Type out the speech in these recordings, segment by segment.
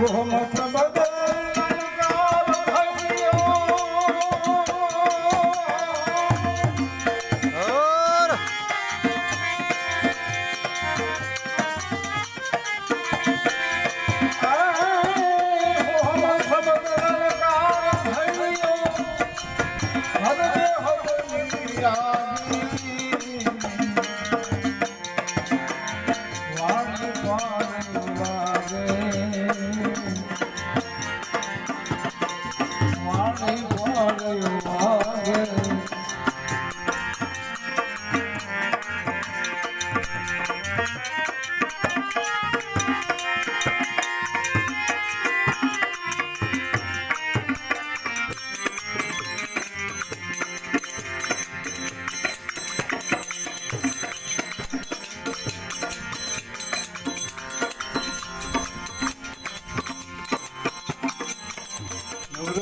মোহাম্মদ મારે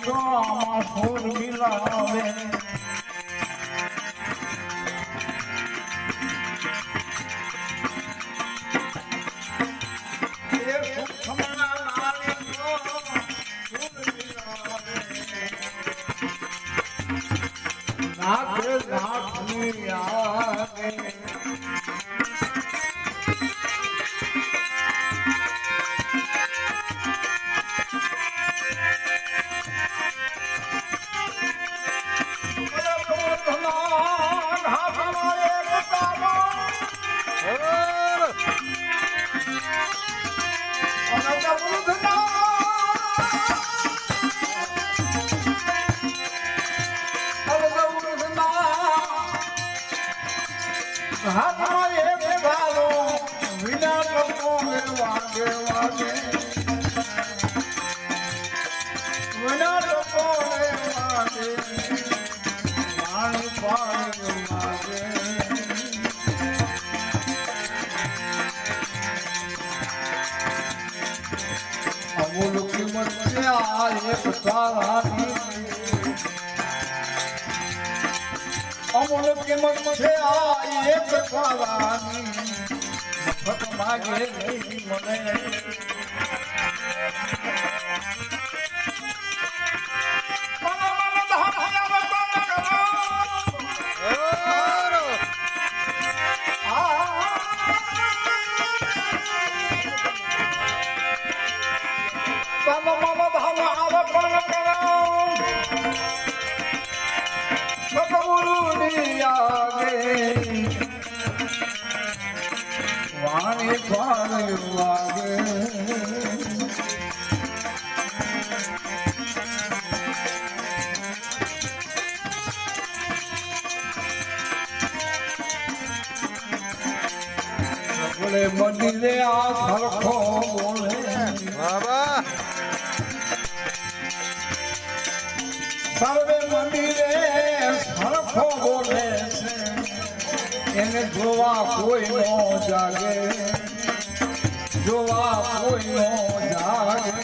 ગામાં ફૂલ મિલાવે નાથ નાથની આવે અમૂલ કિંમત છે આ એક તારાની મફત નહીં મન. પાણી વાગે. બોલે મંદિરે આ સરખો બોલે. બાબા. સર્વે મંદિરે સરખો બોલે છે. એને જોવા કોઈ નો જાગે. જોવા કોઈ નો જાગે.